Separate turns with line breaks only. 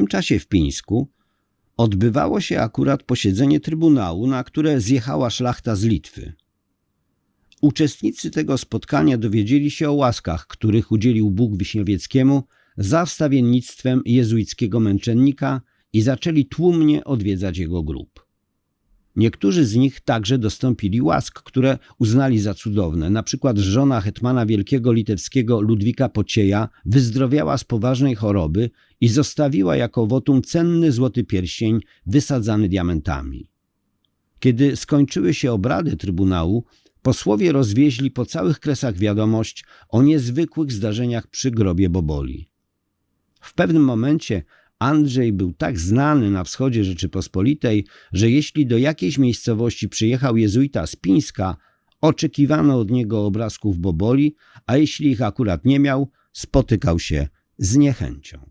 tym czasie w Pińsku odbywało się akurat posiedzenie Trybunału, na które zjechała szlachta z Litwy. Uczestnicy tego spotkania dowiedzieli się o łaskach, których udzielił Bóg Wiśniowieckiemu za wstawiennictwem jezuickiego męczennika i zaczęli tłumnie odwiedzać jego grób. Niektórzy z nich także dostąpili łask, które uznali za cudowne. Na przykład żona hetmana wielkiego litewskiego Ludwika Pocieja wyzdrowiała z poważnej choroby i zostawiła jako wotum cenny złoty pierścień wysadzany diamentami. Kiedy skończyły się obrady Trybunału, posłowie rozwieźli po całych kresach wiadomość o niezwykłych zdarzeniach przy grobie Boboli. W pewnym momencie Andrzej był tak znany na wschodzie Rzeczypospolitej, że jeśli do jakiejś miejscowości przyjechał jezuita z Pińska, oczekiwano od niego obrazków Boboli, a jeśli ich akurat nie miał, spotykał się z niechęcią.